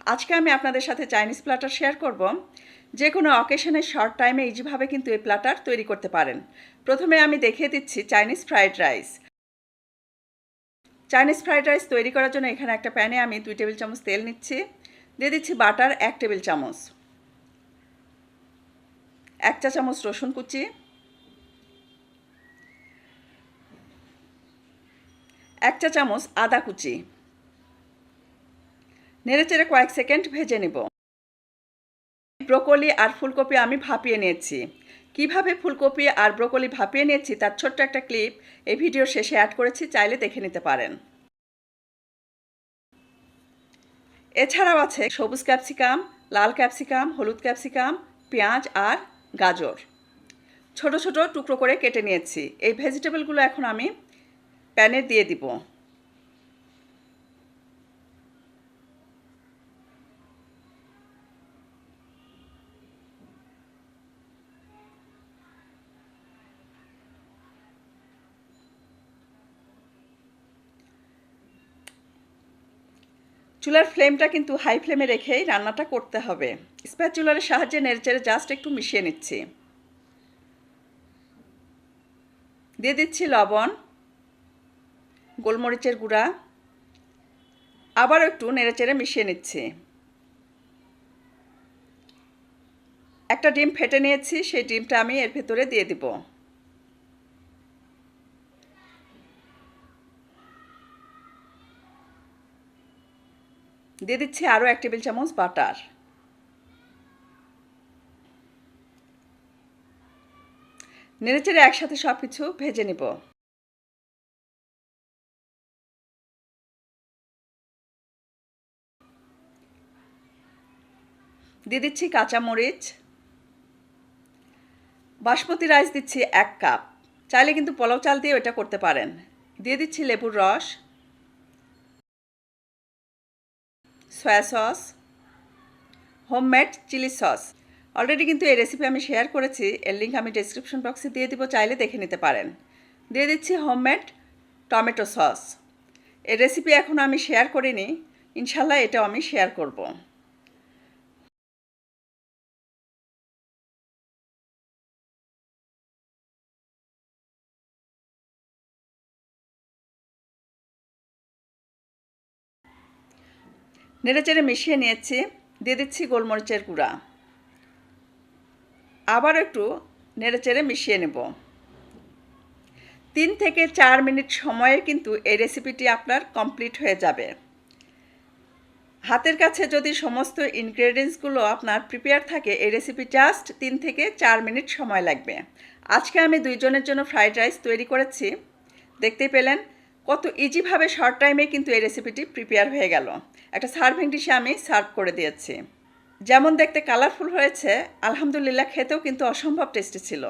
আজকে আমি আপনাদের সাথে চাইনিজ প্ল্যাটার শেয়ার করব। যে কোনো অকেশনে শর্ট টাইমে ইজিভাবে কিন্তু এই প্ল্যাটার তৈরি করতে পারেন। প্রথমে আমি দেখিয়ে দিচ্ছি Chinese fried rice. Chinese fried rice তৈরি করার জন্য এখানে একটা প্যানে আমি দুই টেবিল চামচ তেল নিচ্ছি। দিয়ে দিচ্ছি বাটার এক টেবিল চামচ। এক চা চামচ রসুন কুচি। এক চা চামচ আদা কুচি। নেড়েচেড়ে কয়েক সেকেন্ড ভেজে নেব। ব্রোকলি আর ফুলকপি আমি ভাপিয়ে নিয়েছি। কীভাবে ফুলকপি আর ব্রোকলি ভাপিয়ে নিয়েছি তার ছোট্ট একটা ক্লিপ এই ভিডিওর শেষে অ্যাড করেছি, চাইলে দেখে নিতে পারেন। এছাড়াও আছে সবুজ ক্যাপসিকাম, লাল ক্যাপসিকাম, হলুদ ক্যাপসিকাম, পেঁয়াজ আর গাজর। ছোট ছোট টুকরো করে কেটে নিয়েছি। এই ভেজিটেবলগুলো এখন আমি প্যানে দিয়ে দিব। চুলার ফ্লেমটা কিন্তু হাই ফ্লেমে রেখেই রান্নাটা করতে হবে। স্প্যাচুলারের সাহায্যে নেড়েচেড়ে জাস্ট একটু মিশিয়ে নিচ্ছি। দিয়ে দিচ্ছি লবণ, গোলমরিচের গুঁড়া আবার একটু নেড়েচেড়ে মিশিয়ে নিচ্ছি। একটা ডিম ফেটে নিয়েছি, সেই ডিমটা আমি এর ভেতরে দিয়ে দিব। দিয়ে দিচ্ছি আরও এক টেবিল চামচ বাটার। নেড়েচেড়ে একসাথে সব কিছু ভেজে নিব। দিয়ে দিচ্ছি কাঁচামরিচ বাসমতি রাইস দিচ্ছি এক কাপ। চাইলে কিন্তু পোলাও চাল দিয়ে ওটা করতে পারেন। দিয়ে দিচ্ছি লেবুর রস। Soya sauce homemade chilli sauce already কিন্তু এই রেসিপি আমি শেয়ার করেছি, এর লিঙ্ক আমি ডিসক্রিপশন বক্সে দিয়ে দিব, চাইলে দেখে নিতে পারেন। দিয়ে দিচ্ছি হোমমেড টমেটো সস এই রেসিপি এখনও আমি শেয়ার করিনি, ইনশাল্লাহ এটাও আমি শেয়ার করব। নেড়েচেড়ে মিশিয়ে নিয়েছি, দিয়ে দিচ্ছি গোলমরিচের গুঁড়া। আবার একটু নেড়েচেড়ে মিশিয়ে নেব। তিন থেকে চার মিনিট সময়ে কিন্তু এই রেসিপিটি আপনার কমপ্লিট হয়ে যাবে। হাতের কাছে যদি সমস্ত ইনগ্রেডিয়েন্টসগুলো আপনার প্রিপেয়ার থাকে, এই রেসিপি জাস্ট তিন থেকে চার মিনিট সময় লাগবে। আজকে আমি দুইজনের জন্য ফ্রাইড রাইস তৈরি করেছি। দেখতেই পেলেন কত ইজিভাবে শর্ট টাইমে কিন্তু এই রেসিপিটি প্রিপেয়ার হয়ে গেল। একটা সার্ভিং ডিশে আমি সার্ভ করে দিয়েছি। যেমন দেখতে কালারফুল হয়েছে, আলহামদুলিল্লাহ খেতেও কিন্তু অসম্ভব টেস্টি ছিল।